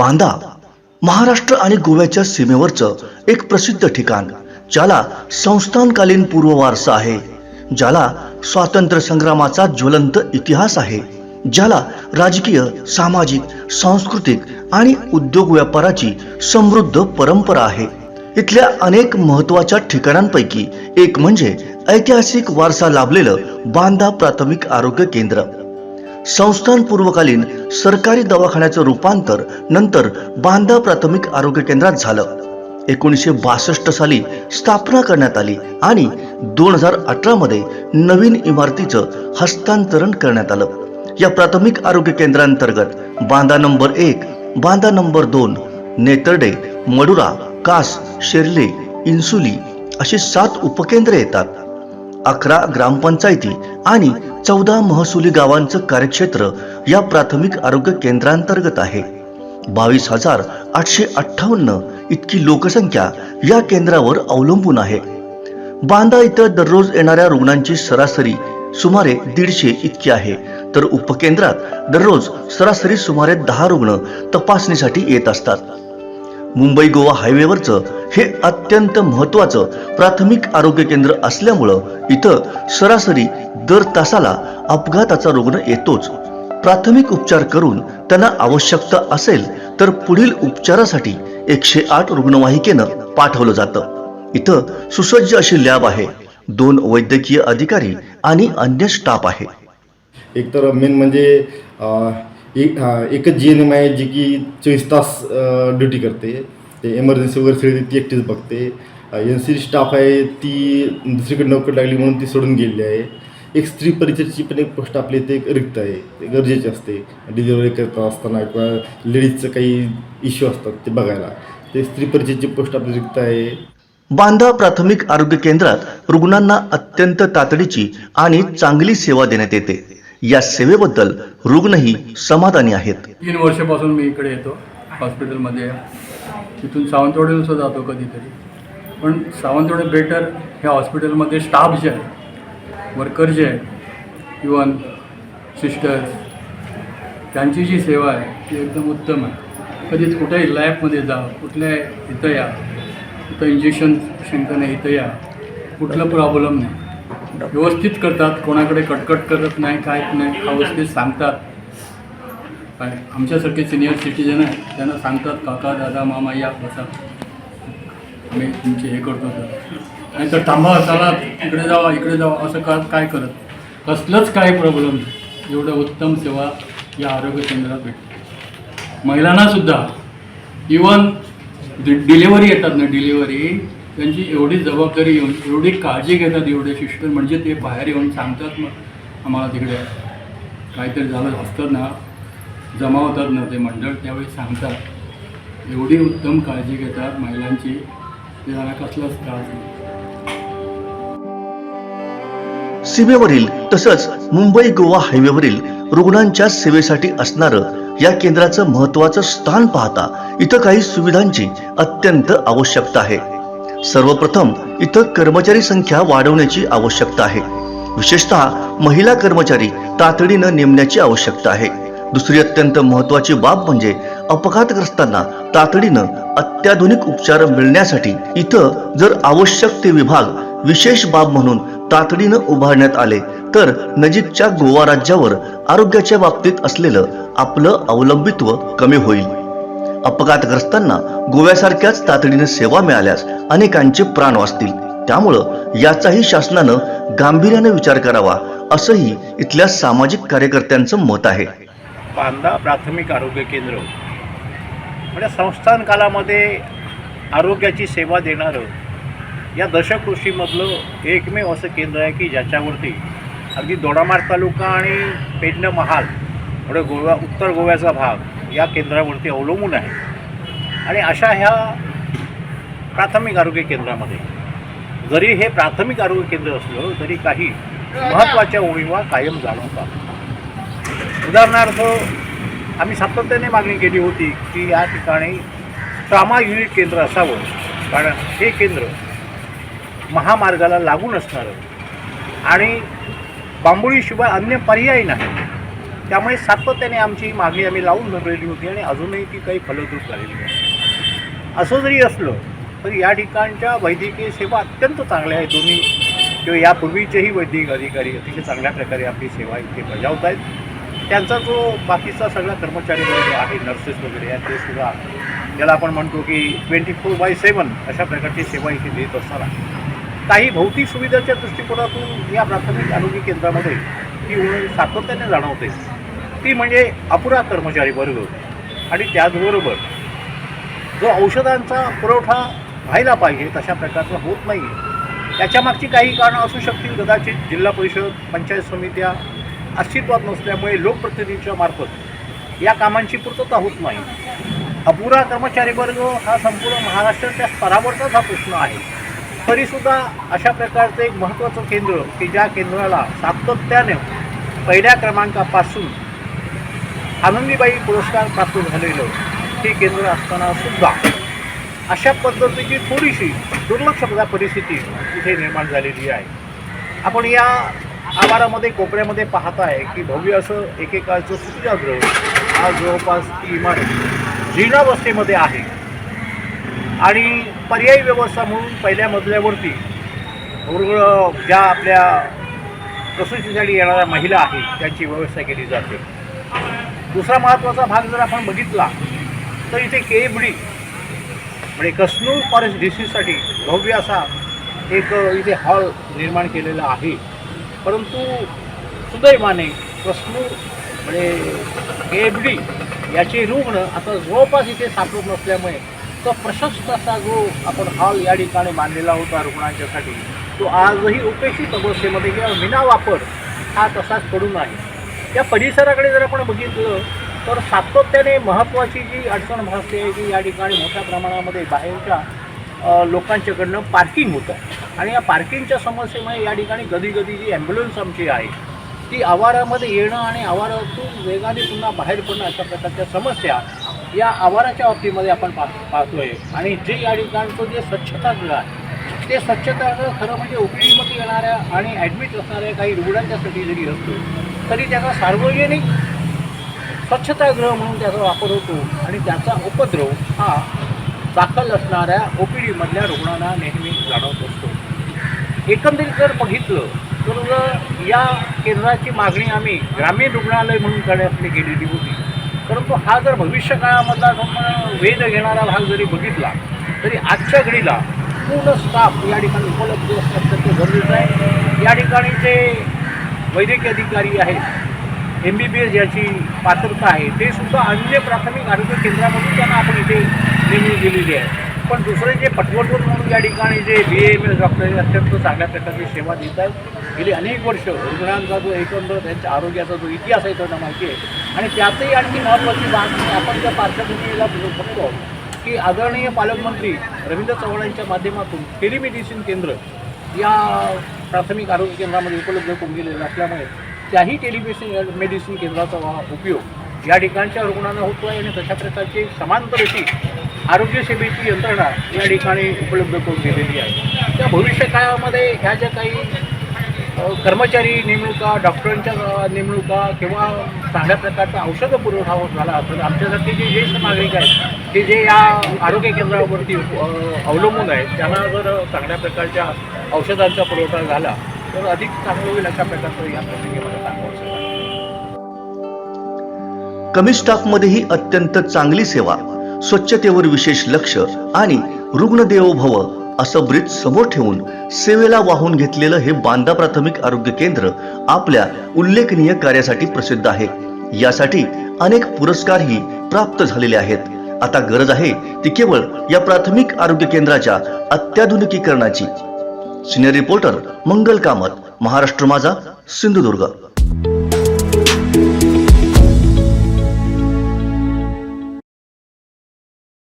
बांदा महाराष्ट्र आणि गोव्याच्या सीमेवरचं एक प्रसिद्ध ठिकाण ज्याला संस्थानकालीन पूर्व वारसा आहे ज्याला स्वातंत्र्य संग्रामाचा ज्वलंत इतिहास आहे ज्याला राजकीय सामाजिक सांस्कृतिक आणि उद्योग व्यापाराची समृद्ध परंपरा आहे. इथल्या अनेक महत्त्वाच्या ठिकाणांपैकी एक म्हणजे ऐतिहासिक वारसा लाभलेलं बांदा प्राथमिक आरोग्य केंद्र. संस्थान पूर्वकालीन सरकारी दवाखान्याचं रूपांतर नंतर बांदा प्राथमिक आरोग्य केंद्रात झालं. एकोणीसशे बासष्ट साली स्थापना करण्यात आली आणि दोन हजार अठरामध्ये नवीन इमारतीचं हस्तांतरण करण्यात आलं. या प्राथमिक आरोग्य केंद्रांतर्गत बांदा नंबर एक बांदा नंबर दोन नेतर्डे मडुरा कास शेर्ले इन्सुली अशी सात उपकेंद्रे येतात. अकरा ग्रामपंचायती आणि चौदा महसुली गावांचं कार्यक्षेत्र या प्राथमिक आरोग्य केंद्रांतर्गत आहे. बावीस हजार आठशे अठ्ठावन्न इतकी लोकसंख्या या केंद्रावर अवलंबून आहे. बांदा इथं दररोज येणाऱ्या रुग्णांची सरासरी सुमारे दीडशे इतकी आहे. तर उपकेंद्रात दररोज सरासरी सुमारे दहा रुग्ण तपासणीसाठी येत असतात. मुंबई गोवा हायवेवरचं हे अत्यंत महत्त्वाचं प्राथमिक आरोग्य केंद्र असल्यामुळं इथं सरासरी दर तासाला अपघाताचा रुग्ण येतोच. प्राथमिक उपचार करून त्यांना आवश्यकता असेल तर पुढील उपचारासाठी एकशे आठ रुग्णवाहिकेनं पाठवलं जातं. इथं सुसज्ज अशी लॅब आहे. दोन वैद्यकीय अधिकारी आणि अन्य स्टाफ आहे. एक तर मेन म्हणजे एक एकच जी एन एम आहे जी की चोवीस तास ड्युटी करते. ते एमर्जन्सी वगैरे सगळी ती एकटीच बघते. एन सी स्टाफ आहे ती दुसरीकडे नोकरी लागली म्हणून ती सोडून गेलेली आहे. एक स्त्री परिचरची पण एक पोस्ट आपली इथे एक रिक्त आहे. ते गरजेचे असते. डिलिव्हरी करत असताना किंवा लेडीजचं काही इश्यू असतात ते बघायला. ते स्त्री परिचरची पोस्ट आपली रिक्त आहे. बांदा प्राथमिक आरोग्य केंद्रात रुग्णांना अत्यंत तातडीची आणि चांगली सेवा देण्यात येते. या सेवेबद्दल रुग्णही समाधानी आहेत. तीन वर्षापासून मी इकडे येतो. हॉस्पिटलमध्ये तिथून सावंतवाडीला सुद्धा जातो कधीतरी. पण सावंतवाडी बेटर ह्या हॉस्पिटलमध्ये स्टाफ जे आहे वर्कर जे आहे इवन सिस्टर्स त्यांची जी सेवा आहे ती एकदम उत्तम आहे. कधीच कुठेही लॅबमध्ये जा कुठल्या इथं या इथं इंजेक्शन शंकने इथं या कुठलं प्रॉब्लेम नाही. व्यवस्थित करतात कोणाकडे कटकट करत नाही काय नाही व्यवस्थित सांगतात. काय आमच्यासारखे सिनियर सिटीजन आहे त्यांना सांगतात काका दादा मामा या बसा. आम्ही तुमचे हे करतो तर नाही तर थांबा चला इकडे जावा इकडे जावा असं का काय करत? कसलंच काही प्रॉब्लेम नाही. एवढं उत्तम सेवा या आरोग्य केंद्रात भेटते. महिलांनासुद्धा इवन डिलेवरी येतात ना डिलेवरी त्यांची एवढी जबाबदारी येऊन एवढी काळजी घेतात एवढे सिस्टर म्हणजे ते बाहेर येऊन सांगतात मग आम्हाला तिकडे काहीतरी झालं असतं ना जमावतात ना ते मंडळ त्यावेळी सांगतात. एवढी उत्तम काळजी घेतात महिलांची त्यांना कसलाच त्रास नाही. सीमेवरील तसंच मुंबई गोवा हायवेवरील रुग्णांच्या सेवेसाठी असणारं या केंद्राचं महत्वाचं स्थान पाहता इथं काही सुविधांची अत्यंत आवश्यकता आहे. सर्वप्रथम इथं कर्मचारी संख्या वाढवण्याची आवश्यकता आहे. विशेषतः महिला कर्मचारी तातडीनं नेमण्याची आवश्यकता आहे. दुसरी अत्यंत महत्वाची बाब म्हणजे अपघातग्रस्तांना तातडीनं अत्याधुनिक उपचार मिळण्यासाठी इथं जर आवश्यक ते विभाग विशेष बाब म्हणून तातडीनं उभारण्यात आले तर नजीकच्या गोवा राज्यावर आरोग्याच्या बाबतीत असलेलं आपलं अवलंबित्व कमी होईल. अपघातग्रस्तांना गोव्यासारख्याच तातडीने सेवा मिळाल्यास अनेकांचे प्राण वाचतील. त्यामुळं याचाही शासनानं गांभीर्याने विचार करावा असंही इथल्या सामाजिक कार्यकर्त्यांचं मत आहे. पांदा प्राथमिक आरोग्य केंद्र. म्हणजे संस्थान कालामध्ये आरोग्याची सेवा देणारं या दशकृषीमधलं एकमेव असं केंद्र आहे की ज्याच्यावरती अगदी दोडामार्ग तालुका आणि पेडणं महाल म्हणजे गोवा उत्तर गोव्याचा भाग या केंद्रावरती अवलंबून आहे. आणि अशा ह्या प्राथमिक आरोग्य केंद्रामध्ये जरी हे प्राथमिक आरोग्य केंद्र असलं तरी काही महत्त्वाच्या उणीवा कायम जाणवतात. उदाहरणार्थ आम्ही सातत्याने मागणी केली होती की या ठिकाणी ट्रामा युनिट केंद्र असावं. कारण हे केंद्र महामार्गाला लागून असणारं. आणि बांबोळीशिवाय अन्य पर्याय नाही. त्यामुळे सातत्याने आमची मागणी आम्ही लावून धरलेली होती आणि अजूनही ती काही फलद्रूप झालेली नाही. असं जरी असलं तरी या ठिकाणच्या वैद्यकीय सेवा अत्यंत चांगल्या आहेत. दोन्ही किंवा यापूर्वीचेही वैद्यकीय अधिकारी अतिशय चांगल्या प्रकारे आपली सेवा इथे बजावत आहेत त्यांचा जो बाकीचा सगळा कर्मचारी वगैरे आहे नर्सेस वगैरे आहेत ते सुद्धा ज्याला आपण म्हणतो की ट्वेंटी फोर बाय सेवन अशा प्रकारची सेवा इथे देत असताना काही भौतिक सुविधाच्या दृष्टिकोनातून या प्राथमिक आरोग्य केंद्रामध्ये ती सातत्याने जाणवते. ती म्हणजे अपुरा कर्मचारी वर्ग. आणि त्याचबरोबर जो औषधांचा पुरवठा व्हायला पाहिजे तशा प्रकारचा होत नाही त्याच्यामागची काही कारणं असू शकतील कदाचित जिल्हा परिषद पंचायत समित्या अस्तित्वात नसल्यामुळे लोकप्रतिनिधींच्या मार्फत या कामांची पूर्तता होत नाही. अपुरा कर्मचारी वर्ग हा संपूर्ण महाराष्ट्राच्या स्तरावरचाच हा प्रश्न आहे. तरीसुद्धा अशा प्रकारचं एक महत्त्वाचं केंद्र की ज्या केंद्राला सातत्याने पहिल्या क्रमांकापासून आनंदीबाई पुरस्कार प्राप्त झालेलं हे केंद्र असताना सुद्धा अशा पद्धतीची थोडीशी दुर्लक्षता परिस्थिती इथे निर्माण झालेली आहे. आपण या आवारामध्ये कोपऱ्यामध्ये आहे की भव्य असं एकेकाळचं सुविधागृह हा जवळपास ती इमारत जीर्णावस्थेमध्ये आहे. आणि पर्यायी व्यवस्था म्हणून पहिल्या मजल्यावरती रुग्ण ज्या आपल्या प्रसूतीसाठी येणाऱ्या महिला आहेत त्यांची व्यवस्था केली जाते. दुसरा महत्त्वाचा भाग जर आपण बघितला तर इथे केबडी म्हणजे कस्नूर फॉरेस्ट डिसीजसाठी भव्य असा एक इथे हॉल निर्माण केलेला आहे. परंतु सुदैवाने कस्नूर म्हणजे केबडी याचे रुग्ण आता जवळपास इथे सापडत नसल्यामुळे तो प्रशस्त असा जो आपण हॉल या ठिकाणी बांधलेला होता रुग्णांच्यासाठी तो आजही उपेक्षित अवस्थेमध्ये किंवा विना वापर हा तसाच पडून आहे. या परिसराकडे जर आपण बघितलं तर सातत्याने महत्त्वाची जी अडचण भासते आहे की या ठिकाणी मोठ्या प्रमाणामध्ये बाहेरच्या लोकांच्याकडनं पार्किंग होतं. आणि या पार्किंगच्या समस्येमुळे या ठिकाणी कधी कधी जी ॲम्ब्युलन्स आमची आहे ती आवारामध्ये येणं आणि आवारातून वेगाने पुन्हा बाहेर पडणं अशा प्रकारच्या समस्या या आवाराच्या बाबतीमध्ये आपण पा पाहतोय. आणि जे या ठिकाणचं जे स्वच्छतागृह आहे ते स्वच्छतागृह खरं म्हणजे ओपीडीमध्ये येणाऱ्या आणि ॲडमिट असणाऱ्या काही रुग्णांच्यासाठी जरी असतो तरी त्याचा सार्वजनिक स्वच्छतागृह म्हणून त्याचा वापर होतो आणि त्याचा उपद्रव हा दाखल असणाऱ्या ओ पी डीमधल्या रुग्णांना नेहमी जाणवत असतो. एकंदरीत जर बघितलं तर या केंद्राची मागणी आम्ही ग्रामीण रुग्णालय म्हणून करण्यासाठी केलेली होती. परंतु हा जर भविष्यकाळामधला आपण वेध घेणारा भाग जरी बघितला तरी आजच्या घडीला पूर्ण स्टाफ या ठिकाणी उपलब्ध असणं अत्यंत गरजेचं आहे. या ठिकाणी जे वैद्यकीय अधिकारी आहेत एम बी बी एस याची पात्रता आहे ते सुद्धा अन्य प्राथमिक आरोग्य केंद्रामधून त्यांना आपण इथे नेमणूक दिलेली आहे. पण दुसरे जे पटवटून म्हणून या ठिकाणी जे बी एम एस डॉक्टर अत्यंत चांगल्या प्रकारची सेवा देत आहेत. गेली अनेक वर्ष रुग्णांचा जो एकंदर त्यांच्या आरोग्याचा जो इतिहास आहे त्यांना माहिती आहे. आणि त्यातही आणखी महत्त्वाची बाब आपण त्या पार्श्वभूमीला बोलू शकतो की आदरणीय पालकमंत्री रवींद्र चव्हाणांच्या माध्यमातून टेलिमेडिसिन केंद्र या प्राथमिक आरोग्य केंद्रामध्ये उपलब्ध करून दिलेलं असल्यामुळे त्याही टेलिमेडिसिन मेडिसिन केंद्राचा उपयोग या ठिकाणच्या रुग्णांना होतो आहे आणि तशा प्रकारची समांतर अशी आरोग्यसेवेची यंत्रणा या ठिकाणी उपलब्ध करून दिलेली आहे. त्या भविष्य काळामध्ये ह्या ज्या काही कर्मचारी नेमणुका डॉक्टरांच्या नेमणुका किंवा चांगल्या प्रकारचा औषध पुरवठा होत झाला तर आमच्यासाठी जे ज्येष्ठ नागरिक आहेत ते जे या आरोग्य केंद्रावरती अवलंबून आहेत त्यांना जर चांगल्या प्रकारच्या औषधांचा पुरवठा झाला तर अधिक चांगलं होईल अशा प्रकारचं या प्रसंगी सांगावं कमी स्टाफमध्येही अत्यंत चांगली सेवा स्वच्छतेवर विशेष लक्ष आणि रुग्ण देवो भव असं ब्रीद समोर ठेवून सेवेला वाहून घेतलेलं हे बांदा प्राथमिक आरोग्य केंद्र आपल्या उल्लेखनीय कार्यासाठी प्रसिद्ध आहे. यासाठी अनेक पुरस्कारही प्राप्त झालेले आहेत. आता गरज आहे ती केवळ या प्राथमिक आरोग्य केंद्राच्या अत्याधुनिकीकरणाची. सिनियर रिपोर्टर मंगल कामत महाराष्ट्र माझा सिंधुदुर्ग.